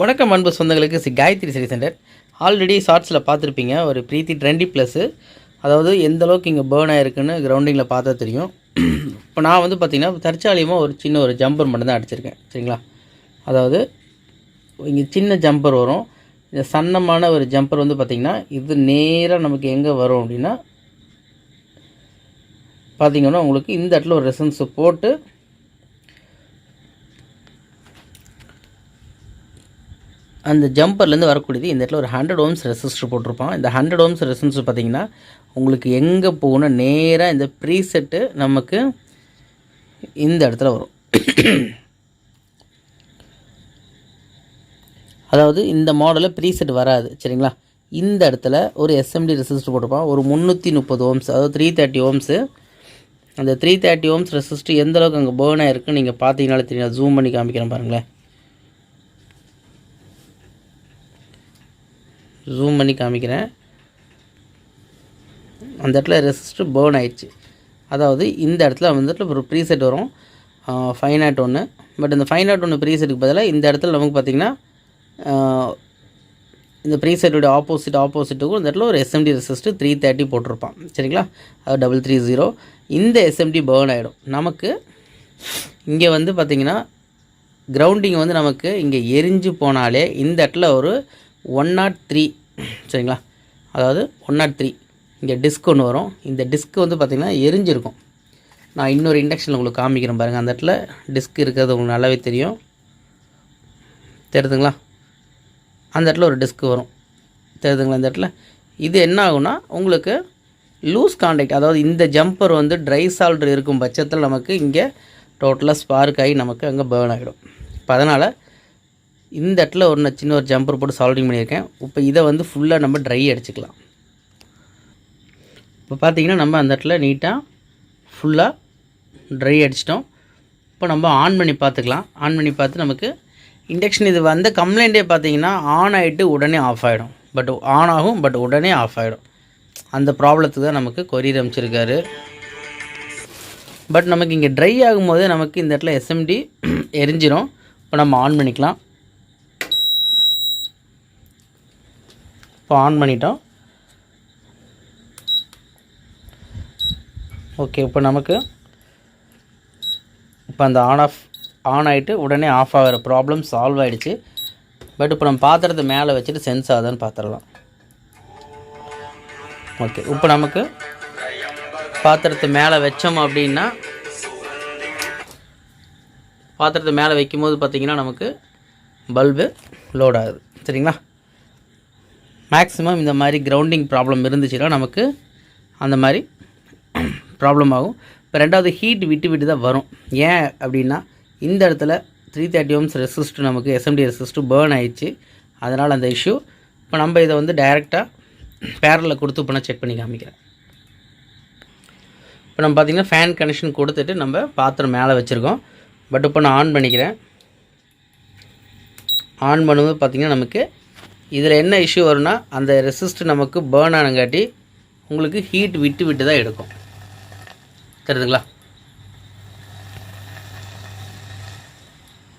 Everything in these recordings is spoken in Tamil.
வணக்கம் அன்பு சொந்தங்களுக்கு சி காயத்ரி சரி சென்டர். ஆல்ரெடி ஷார்ட்ஸில் பார்த்துருப்பீங்க ஒரு பிரீத்தி ட்ரெண்டி ப்ளஸ்ஸு அதாவது எந்த அளவுக்கு இங்கே பேர்ன் ஆயிருக்குன்னு கிரவுண்டிங்கில் பார்த்தா தெரியும். இப்போ நான் வந்து பார்த்திங்கன்னா தற்சாலியமாக ஒரு சின்ன ஒரு ஜம்பர் மட்டும் தான் அடிச்சிருக்கேன். சரிங்களா? அதாவது இங்கே சின்ன ஜம்பர் வரும். இந்த சன்னமான ஒரு ஜம்பர் வந்து பார்த்திங்கன்னா இது நேராக நமக்கு எங்கே வரும் அப்படின்னா பார்த்திங்கன்னா உங்களுக்கு இந்த இடத்துல ஒரு ரெசன்ஸு போட்டு அந்த ஜம்பர்லேருந்து வரக்கூடியது இந்த இடத்துல ஒரு ஹண்ட்ரட் ஓம்ஸ் ரெசிஸ்டர் போட்டிருப்பான். இந்த ஹண்ட்ரட் ஓம்ஸ் ரெசிஸ்டர் பார்த்தீங்கன்னா உங்களுக்கு எங்கே போகணும் நேராக இந்த ப்ரீசெட்டு நமக்கு இந்த இடத்துல வரும். அதாவது இந்த மாடலில் ப்ரீசெட் வராது சரிங்களா? இந்த இடத்துல ஒரு எஸ்எம்டி ரெசிஸ்டர் போட்டிருப்பான். ஒரு முந்நூற்றி முப்பது ஓம்ஸ் அதாவது த்ரீ தேர்ட்டி ஓம்ஸு அந்த த்ரீ தேர்ட்டி ஓம்ஸ் ரெசிஸ்டர் எந்த அளவுக்கு அங்கே பேர்ன் ஆயிருக்குன்னு நீங்கள் பார்த்தீங்கனாலே தெரியும். ஜூம் பண்ணி காமிக்கிறேன் பாருங்களேன். ஜூம் பண்ணி காமிக்கிறேன். அந்த இடத்துல ரெசிஸ்டர் பேர்ன் ஆயிடுச்சு. அதாவது இந்த இடத்துல வந்துட்டு ஒரு ப்ரீசெட் வரும். ஃபைவ் நாட் ஒன்று பட் இந்த ஃபைவ் நாட் ஒன்று ப்ரீசெட்டுக்கு பதிலாக இந்த இடத்துல நமக்கு பார்த்திங்கன்னா இந்த ப்ரீசெட்டோட ஆப்போசிட் ஆப்போசிட்டுக்கும் இந்த இடத்துல ஒரு எஸ்எம்டி ரெசிஸ்டர் த்ரீ தேர்ட்டி போட்டிருப்பான். சரிங்களா? அது டபுள் த்ரீ ஜீரோ இந்த எஸ்எம்டி பேர்ன் ஆகிடும் நமக்கு இங்கே வந்து பார்த்திங்கன்னா கிரவுண்டிங் வந்து நமக்கு இங்கே எரிஞ்சு போனாலே இந்த இடத்துல ஒரு ஒன் நாட் த்ரீ சரிங்களா? அதாவது ஒன் நாட் த்ரீ இங்கே டிஸ்க் ஒன்று வரும். இந்த டிஸ்க் வந்து பார்த்திங்கன்னா எரிஞ்சிருக்கும் நான் இன்னொரு இண்டக்ஷனில் உங்களுக்கு காமிக்கிறேன் பாருங்கள் அந்த இடத்துல டிஸ்க் இருக்கிறது உங்களுக்கு நல்லாவே தெரியும். தெரியுதுங்களா? அந்த இடத்துல ஒரு டிஸ்க் வரும். தெரியுதுங்களா இந்த இடத்துல? இது என்ன ஆகும்னா உங்களுக்கு லூஸ் காண்டாக்ட் அதாவது இந்த ஜம்பர் வந்து ட்ரை சால்ட்ரு இருக்கும் பட்சத்தில் நமக்கு இங்கே டோட்டலாக ஸ்பார்க் ஆகி நமக்கு அங்கே பேர்ன் ஆகிடும். இப்போ அதனால் இந்த இடத்துல ஒரு நான் சின்ன ஒரு ஜம்பர் போட்டு சால்டிங் பண்ணியிருக்கேன். இப்போ இதை வந்து ஃபுல்லாக நம்ம ட்ரை அடிச்சுக்கலாம். இப்போ பார்த்திங்கன்னா நம்ம அந்த இடத்துல நீட்டாக ஃபுல்லாக ட்ரை அடிச்சிட்டோம். இப்போ நம்ம ஆன் பண்ணி பார்த்துக்கலாம். ஆன் பண்ணி பார்த்து நமக்கு இண்டக்ஷன் இது வந்த கம்ப்ளைண்ட்டே பார்த்தீங்கன்னா ஆன் ஆகிட்டு உடனே ஆஃப் ஆகிடும் பட் ஆன் ஆகும் பட் உடனே ஆஃப் ஆகிடும் அந்த ப்ராப்ளத்துக்கு தான் நமக்கு கொரியர் அமைச்சிருக்காரு பட் நமக்கு இங்கே ட்ரை ஆகும்போது நமக்கு இந்த இடத்துல எஸ்எம்டி எரிஞ்சிடும் இப்போ நம்ம ஆன் பண்ணிக்கலாம். இப்போ ஆன் பண்ணிட்டோம். ஓகே இப்போ நமக்கு இப்போ அந்த ஆன் ஆஃப் ஆன் ஆகிட்டு உடனே ஆஃப் ஆகிற ப்ராப்ளம் சால்வ் ஆகிடுச்சு பட் இப்போ நம்ம பாத்திரத்தை மேலே வச்சுட்டு சென்ஸ் ஆகுதான்னு பார்த்துடலாம் ஓகே இப்போ நமக்கு பாத்திரத்தை மேலே வச்சோம் அப்படின்னா பாத்திரத்தை மேலே வைக்கும்போது பார்த்திங்கன்னா நமக்கு பல்பு லோட் ஆகுது. சரிங்களா? மேக்ஸிமம் இந்த மாதிரி கிரவுண்டிங் ப்ராப்ளம் இருந்துச்சுன்னா நமக்கு அந்த மாதிரி ப்ராப்ளம் ஆகும். இப்போ ரெண்டாவது ஹீட் விட்டு விட்டு தான் வரும். ஏன் அப்படின்னா இந்த இடத்துல த்ரீ தேர்ட்டி ஓம்ஸ் ரெசிஸ்ட் நமக்கு எஸ்எம்டி ரெசிஸ்ட் பேர்ன் ஆயிடுச்சு. அதனால் அந்த இஷ்யூ இப்போ நம்ம இதை வந்து டைரெக்டாக பேரலில் கொடுத்து இப்போ நான் செக் பண்ணி காமிக்கிறேன். இப்போ நம்ம பார்த்திங்கன்னா ஃபேன் கனெக்ஷன் கொடுத்துட்டு நம்ம பாத்திரம் மேலே வச்சுருக்கோம். பட் இப்போ நான் ஆன் பண்ணிக்கிறேன். ஆன் பண்ணும்போது பார்த்திங்கன்னா நமக்கு இதில் என்ன இஷ்யூ வரும்னா அந்த ரெசிஸ்ட் நமக்கு பேர்ன் ஆனங்காட்டி உங்களுக்கு ஹீட் விட்டு விட்டு தான் எடுக்கும். தெரியுதுங்களா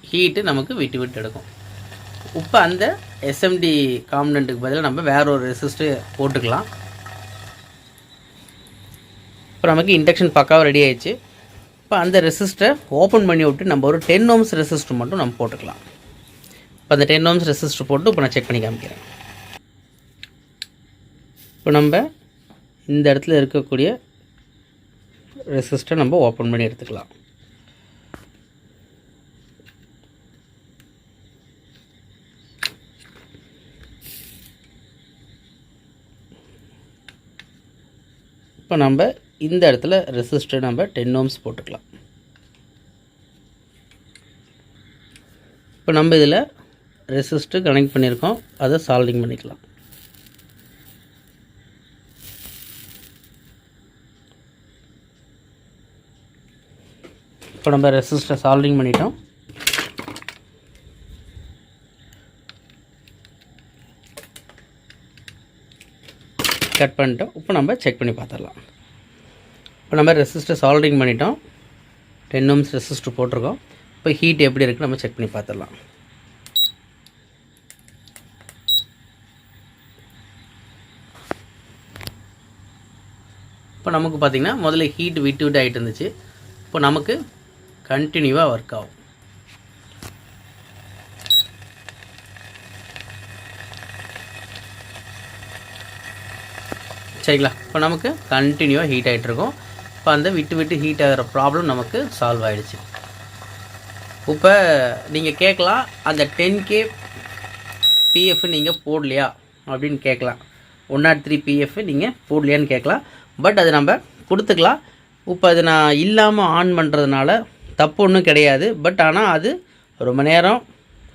ஹீட்டு நமக்கு விட்டு விட்டு எடுக்கும். இப்போ அந்த எஸ்எம்டி காம்பனண்ட்டுக்கு பதிலாக நம்ம வேற ஒரு ரெசிஸ்ட்டு போட்டுக்கலாம். இப்போ நமக்கு இண்டக்ஷன் பக்காவாக ரெடி ஆயிடுச்சு. இப்போ அந்த ரெசிஸ்ட்டை ஓப்பன் பண்ணி விட்டு நம்ம ஒரு டென் ஓம்ஸ் ரெசிஸ்டர் மட்டும் நம்ம போட்டுக்கலாம். இப்போ அந்த டென் ஓம்ஸ் ரெசிஸ்டர் போட்டு இப்போ நான் செக் பண்ணி காமிக்கிறேன். இப்போ நம்ம இந்த இடத்துல இருக்கக்கூடிய ரெசிஸ்டரை நம்ம ஓப்பன் பண்ணி எடுத்துக்கலாம். இப்போ நம்ம இந்த இடத்துல ரெசிஸ்டர் நம்ம டென் ஓம்ஸ் போட்டுக்கலாம். இப்போ நம்ம இதில் ரெசிஸ்டர் கனெக்ட் பண்ணியிருக்கோம் அதை சால்டிங் பண்ணிக்கலாம். இப்போ நம்ம ரெசிஸ்டர் சால்விங் பண்ணிட்டோம். கட் பண்ணிட்டோம். இப்போ நம்ம செக் பண்ணி பார்த்துடலாம். இப்போ நம்ம ரெசிஸ்டர் சால்டிங் பண்ணிட்டோம். டென் ஓம்ஸ் ரெசிஸ்டர் போட்டிருக்கோம். இப்போ ஹீட் எப்படி இருக்குது நம்ம செக் பண்ணி பார்த்துடலாம். இப்போ நமக்கு பார்த்திங்கன்னா முதல்ல ஹீட் விட்டு விட்டு ஆகிட்டு இருந்துச்சு. இப்போ நமக்கு கண்டினியூவாக ஒர்க் ஆகும். சரிங்களா? இப்போ நமக்கு கண்டினியூவாக ஹீட் ஆகிட்டு இருக்கும். இப்போ அந்த விட்டு விட்டு ஹீட் ஆகிற ப்ராப்ளம் நமக்கு சால்வ் ஆகிடுச்சு இப்போ நீங்கள் கேட்கலாம் அந்த டென் கே பிஎஃப் நீங்கள் போடலையா? அப்படின்னு கேட்கலாம். ஒன் நாட் த்ரீ பிஎஃப் நீங்கள் போடலையான்னு கேட்கலாம். பட் அது நம்ம கொடுத்துக்கலாம். இப்போ அது நான் இல்லாமல் ஆன் பண்ணுறதுனால தப்பு ஒன்றும் கிடையாது. பட் ஆனால் அது ரொம்ப நேரம்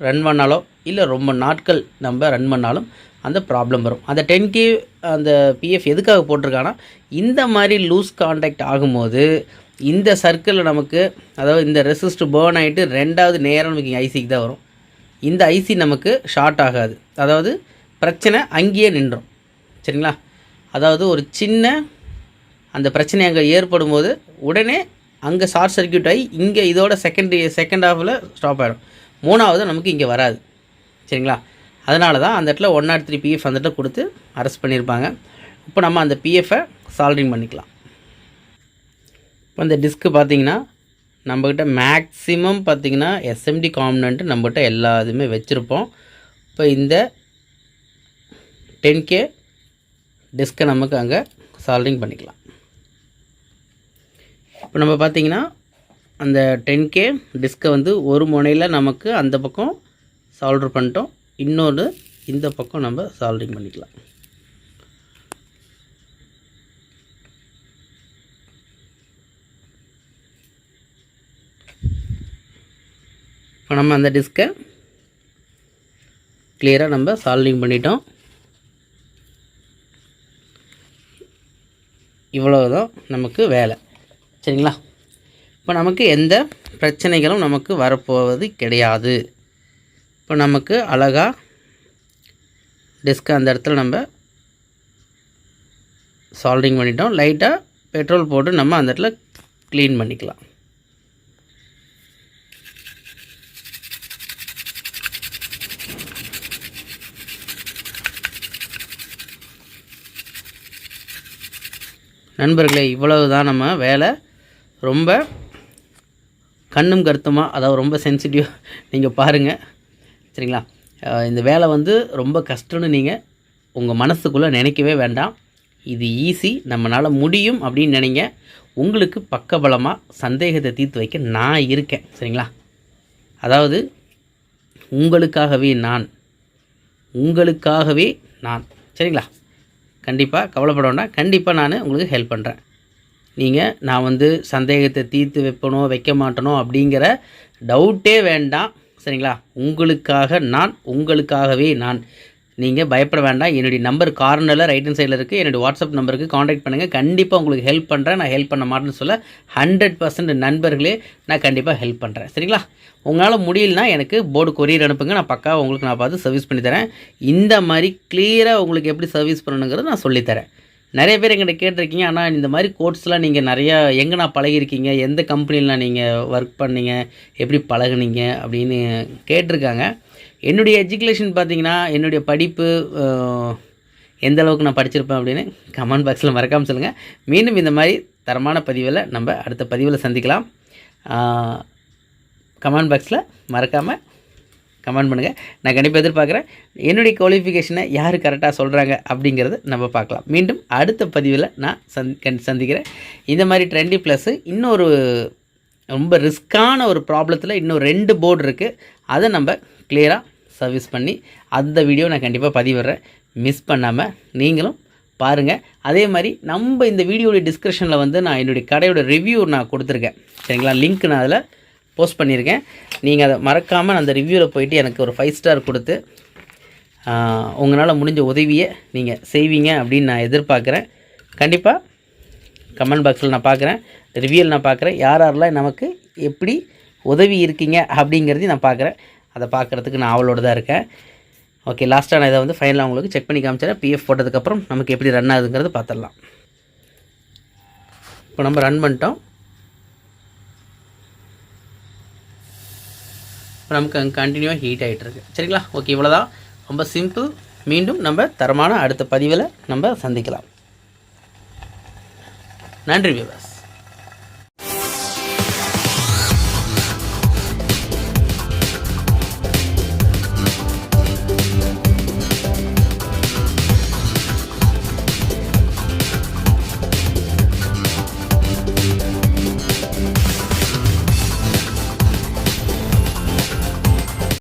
ரன் பண்ணாலோ இல்லை ரொம்ப நாட்கள் நம்ம ரன் பண்ணாலும் அந்த ப்ராப்ளம் வரும். அந்த டென் கே அந்த பிஎஃப் எதுக்காக போட்டிருக்காங்கன்னா இந்த மாதிரி லூஸ் காண்டாக்ட் ஆகும்போது இந்த சர்க்கிளில் நமக்கு அதாவது இந்த ரெசிஸ்ட் பேர்ன் ஆகிட்டு ரெண்டாவது நேரம் நமக்கு ஐசிக்கு தான் வரும். இந்த ஐசி நமக்கு ஷார்ட் ஆகாது. அதாவது பிரச்சனை அங்கேயே நின்றோம். சரிங்களா? அதாவது ஒரு சின்ன அந்த பிரச்சனை அங்கே ஏற்படும் போது உடனே அங்கே ஷார்ட் சர்க்கியூட் ஆகி இங்கே இதோட செகண்ட் செகண்ட் ஹாஃபில் ஸ்டாப் ஆகிடும் மூணாவது நமக்கு இங்கே வராது. சரிங்களா? அதனால தான் அந்த இடத்துல ஒன் நாட் த்ரீ பிஎஃப் அந்த இடத்துல கொடுத்து அரெஸ்ட் பண்ணியிருப்பாங்க. இப்போ நம்ம அந்த பிஎஃப்பை சால்டிங் பண்ணிக்கலாம். இப்போ இந்த டிஸ்க்கு பார்த்தீங்கன்னா நம்மக்கிட்ட மேக்ஸிமம் பார்த்திங்கன்னா எஸ்எம்டி காம்பனண்ட்டு நம்மகிட்ட எல்லா இதுவுமே வச்சுருப்போம். இப்போ இந்த டென் கே டிஸ்க்கை நமக்கு அங்கே சால்டிங் பண்ணிக்கலாம். இப்போ நம்ம பார்த்திங்கன்னா அந்த டென் கே டிஸ்க்கை வந்து ஒரு முனையில் நமக்கு அந்த பக்கம் சால்ட்ரு பண்ணிட்டோம். இன்னொன்று இந்த பக்கம் நம்ம சால்ட்ரிங் பண்ணிக்கலாம். இப்போ நம்ம அந்த டிஸ்கை கிளியராக நம்ம சால்விங் பண்ணிட்டோம். இவ்வளவுதான் நமக்கு வேலை. சரிங்களா? இப்போ நமக்கு எந்த பிரச்சனைகளும் நமக்கு வரப்போவது கிடையாது. இப்போ நமக்கு அழகாக டிஸ்க் அந்த இடத்துல நம்ம சால்டிங் பண்ணிட்டோம். லைட்டாக பெட்ரோல் போட்டு நம்ம அந்த இடத்துல க்ளீன் பண்ணிக்கலாம். நண்பர்களே இவ்வளவு தான் நம்ம வேலை. ரொம்ப கண்ணும் கருத்துமாக அதாவது ரொம்ப சென்சிட்டிவ் நீங்கள் பாருங்கள் சரிங்களா? இந்த வேலை வந்து ரொம்ப கஷ்டம்னு நீங்கள் உங்கள் மனசுக்குள்ளே நினைக்கவே வேண்டாம். இது ஈஸி நம்மளால் முடியும் அப்படின்னு நினைங்க. உங்களுக்கு பக்கபலமாக சந்தேகத்தை தீர்த்து வைக்க நான் இருக்கேன். சரிங்களா? அதாவது உங்களுக்காகவே நான். உங்களுக்காகவே நான். சரிங்களா? கண்டிப்பாக கவலைப்பட வேண்டாம். கண்டிப்பாக நான் உங்களுக்கு ஹெல்ப் பண்ணுறேன் நீங்கள் நான் வந்து சந்தேகத்தை தீர்த்து வைப்பனோ வைக்க மாட்டேனோ அப்படிங்கிற டவுட்டே வேண்டாம். சரிங்களா? உங்களுக்காக நான் உங்களுக்காகவே நான். நீங்கள் பயப்பட வேண்டாம். என்னுடைய நம்பர் கார்னரில் ரைட் ஹேண்ட் சைடில் இருக்குது என்னுடைய வாட்ஸ்அப் நம்பருக்கு காண்டாக்ட் பண்ணுங்கள் கண்டிப்பாக உங்களுக்கு ஹெல்ப் பண்ணுறேன் நான் ஹெல்ப் பண்ண மாட்டேன்னு சொல்ல ஹண்ட்ரட் பர்சன்ட் நண்பர்களே நான் கண்டிப்பாக ஹெல்ப் பண்ணுறேன் சரிங்களா? உங்களால் முடியலனா எனக்கு போர்டு கொரியர் அனுப்புங்க. நான் பக்காவாக உங்களுக்கு நான் பார்த்து சர்வீஸ் பண்ணித்தரேன் இந்த மாதிரி கிளியராக உங்களுக்கு எப்படி சர்வீஸ் பண்ணணுங்கிறத நான் சொல்லித்தரேன் நிறைய பேர் எங்கிட்ட கேட்டிருக்கீங்க. ஆனால் இந்த மாதிரி கோட்ஸ்லாம் நீங்கள் நிறையா எங்கே நான் பழகிருக்கீங்க எந்த கம்பெனியில் நீங்கள் ஒர்க் பண்ணீங்க? எப்படி பழகுனீங்க? அப்படின்னு கேட்டிருக்காங்க. என்னுடைய எஜுகேஷன் பார்த்தீங்கன்னா என்னுடைய படிப்பு எந்த அளவுக்கு நான் படிச்சிருப்பேன் அப்படின்னு கமெண்ட் பாக்ஸில் மறக்காமல் சொல்லுங்கள் மீண்டும் இந்த மாதிரி தரமான பதிவில் நம்ம அடுத்த பதிவில் சந்திக்கலாம். கமெண்ட் பாக்ஸில் மறக்காமல் கமெண்ட் பண்ணுங்கள் நான் கண்டிப்பாக எதிர்பார்க்குறேன். என்னுடைய குவாலிஃபிகேஷனை யார் கரெக்டாக சொல்கிறாங்க அப்படிங்கிறத நம்ம பார்க்கலாம். மீண்டும் அடுத்த பதிவில் நான் சந்தி சந்திக்கிறேன். இந்த மாதிரி ட்ரெண்டி ப்ளஸ்ஸு இன்னொரு ரொம்ப ரிஸ்க்கான ஒரு ப்ராப்ளத்தில் இன்னும் ரெண்டு போர்டு இருக்குது அதை நம்ம கிளியராக சர்வீஸ் பண்ணி அந்த வீடியோ நான் கண்டிப்பாக பதிவிடுறேன். மிஸ் பண்ணாமல் நீங்களும் பாருங்கள் அதே மாதிரி நம்ம இந்த வீடியோடைய டிஸ்கிரிப்ஷனில் வந்து நான் என்னுடைய கடையோட ரிவ்யூ நான் கொடுத்துருக்கேன். சரிங்களா? லிங்க் நான் அதில் போஸ்ட் பண்ணியிருக்கேன் நீங்கள் அதை மறக்காமல் அந்த ரிவ்யூவில் போயிட்டு எனக்கு ஒரு ஃபைவ் ஸ்டார் கொடுத்து உங்களால் முடிஞ்ச உதவியை நீங்கள் செய்வீங்க அப்படின்னு நான் எதிர்பார்க்குறேன். கண்டிப்பாக கமெண்ட் பாக்ஸில் நான் பார்க்குறேன். ரிவ்யூவில் நான் பார்க்குறேன். யார் யாரெல்லாம் நமக்கு எப்படி உதவி இருக்கீங்க அப்படிங்கிறதையும் நான் பார்க்குறேன். அதை பார்க்குறதுக்கு நான் அவளோட தான் இருக்கேன். ஓகே லாஸ்ட்டாக நான் இதை வந்து ஃபைனலாக உங்களுக்கு செக் பண்ணி காமிச்சிடறேன். பிஎஃப் போட்டதுக்கப்புறம் நமக்கு எப்படி ரன் ஆகுதுங்கிறது பார்த்துடலாம். இப்போ நம்ம ரன் பண்ணிட்டோம். இப்போ நமக்கு அங்கே கண்டினியூவாக ஹீட் ஆகிட்டுருக்கு சரிங்களா? ஓகே இவ்வளோதான் ரொம்ப சிம்பிள் மீண்டும் நம்ம தரமான அடுத்த பதிவில் நம்ம சந்திக்கலாம். நன்றி விவாஸ்